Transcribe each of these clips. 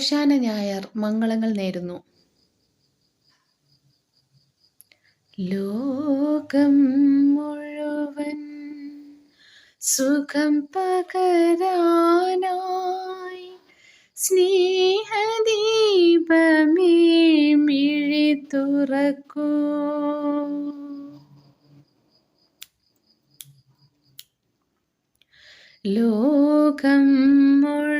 ഓശാന ഞായർ മംഗളങ്ങൾ നേരുന്നു. ലോകം മുഴുവൻ സുഖം പകരാനായി സ്നേഹദീപമേ മിഴി തുറക്കൂ ലോകം മുഴുവൻ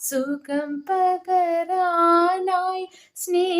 സുഖം പകരാനായി സ്നേഹദീപമേ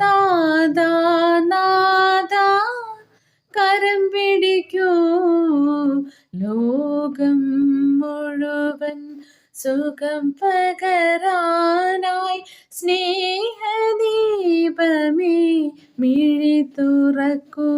താതാനാഥ കരം പിടിക്കൂ. ലോകം മുഴുവൻ സുഖം പകരാനായി സ്നേഹദീപമേ മിഴി തുറക്കൂ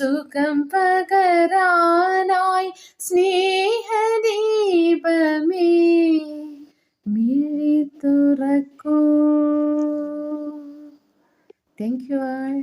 സുഖം പകരാനായി സ്നേഹദീപമേ മിഴി തുറക്കൂ താങ്ക് യു ആൾ